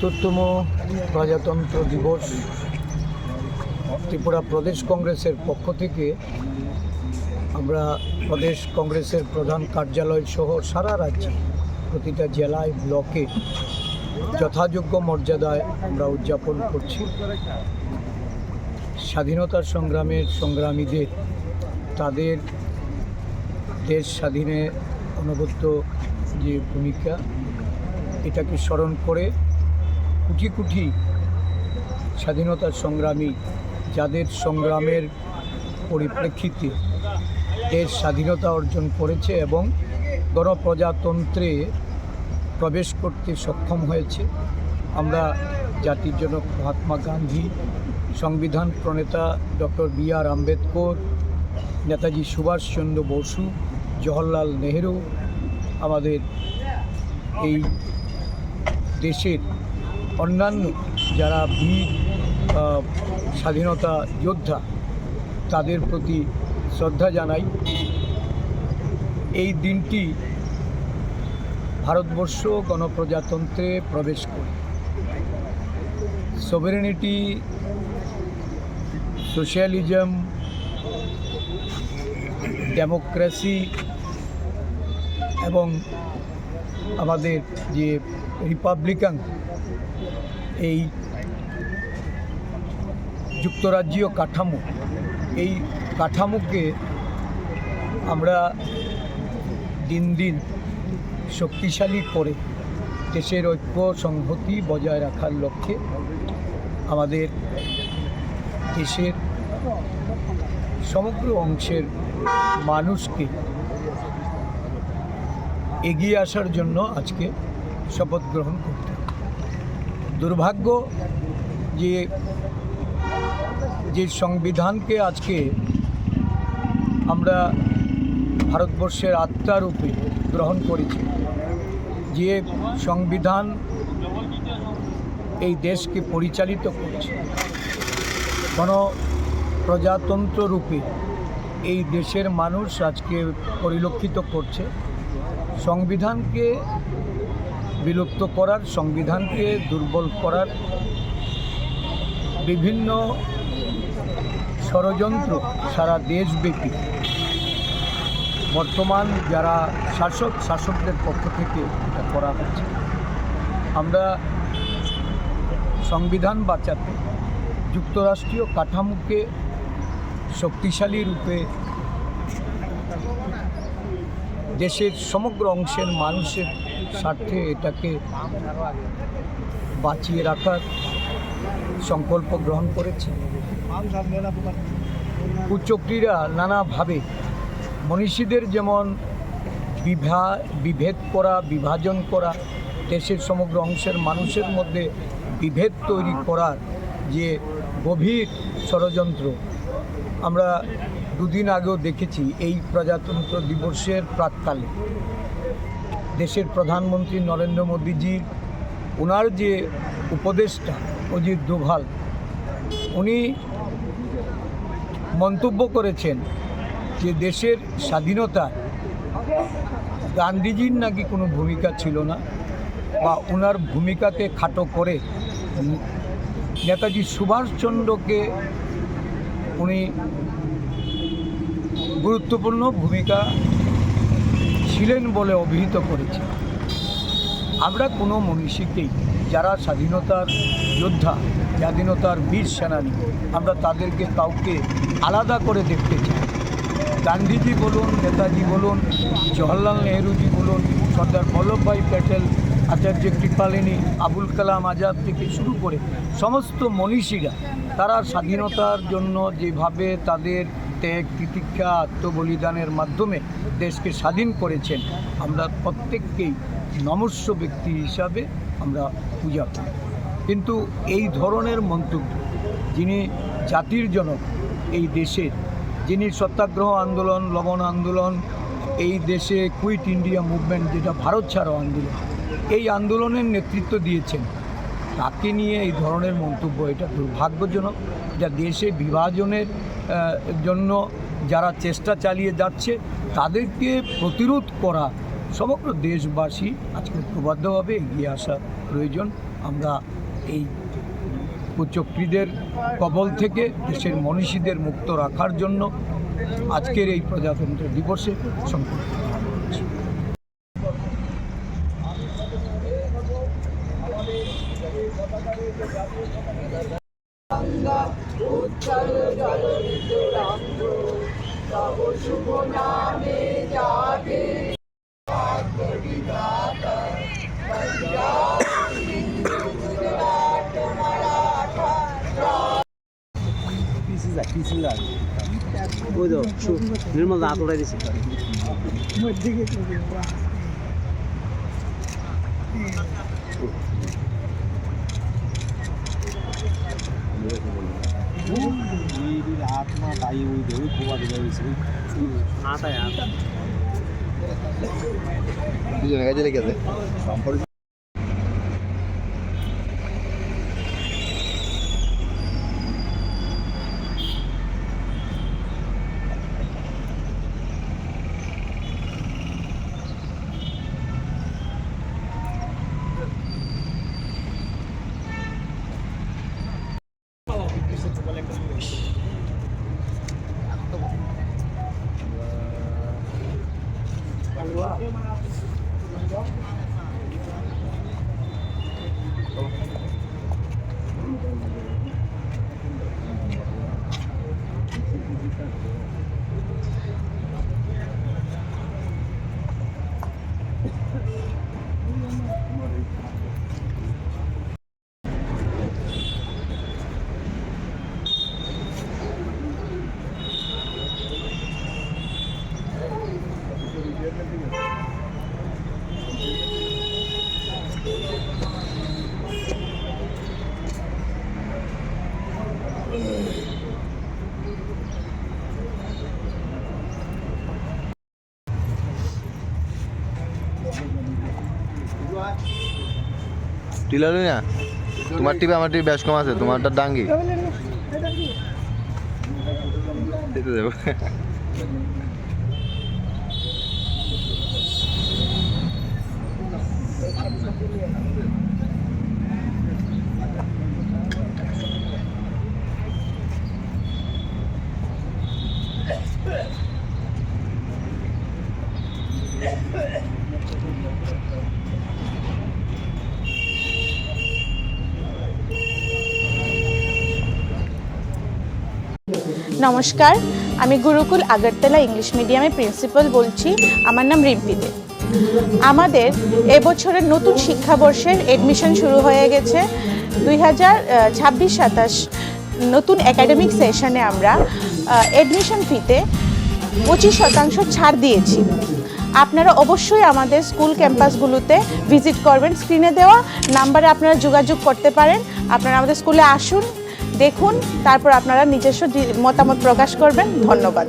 সত্তরতম প্রজাতন্ত্র দিবস ত্রিপুরা প্রদেশ কংগ্রেসের পক্ষ থেকে আমরা প্রদেশ কংগ্রেসের প্রধান কার্যালয় সহ সারা রাজ্যে প্রতিটা জেলায়, ব্লকে যথাযোগ্য মর্যাদায় আমরা উদযাপন করছি। স্বাধীনতার সংগ্রামের সংগ্রামীদের, তাদের দেশ স্বাধীনে অনবদ্য যে ভূমিকা, এটাকে স্মরণ করে কুটি কুটি স্বাধীনতার সংগ্রামী, যাদের সংগ্রামের পরিপ্রেক্ষিতে দেশ স্বাধীনতা অর্জন করেছে এবং গণপ্রজাতন্ত্রে প্রবেশ করতে সক্ষম হয়েছে। আমরা জাতির জনক মহাত্মা গান্ধী, সংবিধান প্রণেতা doctor B R Ambedkar, Netaji Subhashchandra Bose, Jawaharlal Nehru আমাদের এই দেশের অন্যান্য যারা বীর স্বাধীনতা যোদ্ধা, তাদের প্রতি শ্রদ্ধা জানাই। এই দিনটি ভারতবর্ষ গণপ্রজাতন্ত্রে প্রবেশ করে। সভেরেনিটি সোশ্যালিজম ডেমোক্রেসি এবং আমাদের যে রিপাবলিকান এই যুক্তরাজ্যীয় কাঠামো, এই কাঠামোকে আমরা দিন দিন শক্তিশালী করে দেশের ঐক্য সংহতি বজায় রাখার লক্ষ্যে আমাদের দেশের সমগ্র অংশের মানুষকে এগিয়ে আসার জন্য আজকে শপথ গ্রহণ করতে। দুর্ভাগ্য যে যে সংবিধানকে আজকে আমরা ভারতবর্ষের আত্মারূপে গ্রহণ করেছি, যে সংবিধান এই দেশকে পরিচালিত করছে, কোনো প্রজাতন্ত্র রূপে এই দেশের মানুষ আজকে পরিলক্ষিত করছে, সংবিধানকে বিলুপ্ত করার, সংবিধানকে দুর্বল করার বিভিন্ন ষড়যন্ত্র সারা দেশব্যাপী। বর্তমান যারা শাসক, শাসকদের পক্ষ থেকে এটা করা হচ্ছে। আমরা সংবিধান বাঁচাতে, যুক্তরাষ্ট্রীয় কাঠামোকে শক্তিশালী রূপে দেশের সমগ্র অংশের মানুষের স্বার্থে এটাকে বাঁচিয়ে রাখার সংকল্প গ্রহণ করেছে। কুচক্রীরা নানাভাবে মনীষীদের যেমন বিভা, বিভেদ করা, বিভাজন করা, দেশের সমগ্র অংশের মানুষের মধ্যে বিভেদ তৈরি করার যে গভীর ষড়যন্ত্র, আমরা দুদিন আগেও দেখেছি এই প্রজাতন্ত্র দিবসের প্রাককালে। দেশের প্রধানমন্ত্রী নরেন্দ্র মোদীজির ওনার যে উপদেষ্টা অজিত দোভাল, উনি মন্তব্য করেছেন যে দেশের স্বাধীনতা গান্ধীজির নাকি কোনো ভূমিকা ছিল না বা ওনার ভূমিকাকে খাটো করে নেতাজি সুভাষচন্দ্রকে উনি গুরুত্বপূর্ণ ভূমিকা ছিলেন বলে অভিহিত করেছে। আমরা কোনো মনীষীকেই, যারা স্বাধীনতার যোদ্ধা, স্বাধীনতার বীর সেনানী, আমরা তাদেরকে কাউকে আলাদা করে দেখতে চাই। গান্ধীজি বলুন, নেতাজি বলুন, জওহরলাল নেহরুজি বলুন, সর্দার বল্লভভাই প্যাটেল, আচার্য কৃপালিনী, আবুল কালাম আজাদ থেকে শুরু করে সমস্ত মনীষীরা, তারা স্বাধীনতার জন্য যেভাবে তাদের ত্যাগ, তিতিক্ষা, আত্মবলিদানের মাধ্যমে দেশকে স্বাধীন করেছেন, আমরা প্রত্যেককেই নমস্য ব্যক্তি হিসাবে আমরা পূজা করি। কিন্তু এই ধরনের মন্তব্য যিনি জাতির জনক এই দেশের, যিনি সত্যাগ্রহ আন্দোলন, লবণ আন্দোলন, এই দেশে কুইট ইন্ডিয়া মুভমেন্ট, যেটা ভারত ছাড়ো আন্দোলন, এই আন্দোলনের নেতৃত্ব দিয়েছেন, তাকে নিয়ে এই ধরনের মন্তব্য, এটা দুর্ভাগ্যজনক। যা দেশে বিভাজনের জন্য যারা চেষ্টা চালিয়ে যাচ্ছে, তাদেরকে প্রতিরোধ করা সমগ্র দেশবাসী আজকে প্রবাধ্যভাবে এগিয়ে আসা প্রয়োজন। আমরা এই কুচক্রীদের কবল থেকে দেশের মনীষীদের মুক্ত রাখার জন্য আজকের এই প্রজাতন্ত্র দিবসে গ্রহণ যায় পিছিয়ে যায় ওই তো নির্মল দাঁত উড়াই দিছে আত্মা তাই ওই দে ওই খোয়া দিয়ে গেছে আতায় আতা দুজনে কাজে লেগে আছে টিলালি না তোমার টিপে আমার টিপে বেশ কম আছে তোমারটা ডাঙ্গি দিতে দেবো নমস্কার, আমি গুরুকুল আগরতলা ইংলিশ মিডিয়ামের প্রিন্সিপাল বলছি, আমার নাম রিম্পি দে। আমাদের এবছরের নতুন শিক্ষাবর্ষের এডমিশন শুরু হয়ে গেছে। দুই হাজার ছাব্বিশ সাতাশ নতুন একাডেমিক সেশনে আমরা এডমিশন ফিতে পঁচিশ শতাংশ ছাড় দিয়েছি। আপনারা অবশ্যই আমাদের স্কুল ক্যাম্পাসগুলোতে ভিজিট করবেন। স্ক্রিনে দেওয়া নাম্বারে আপনারা যোগাযোগ করতে পারেন। আপনারা আমাদের স্কুলে আসুন দেখুন তারপর আপনারা নিজস্ব মতামত প্রকাশ করবেন। ধন্যবাদ।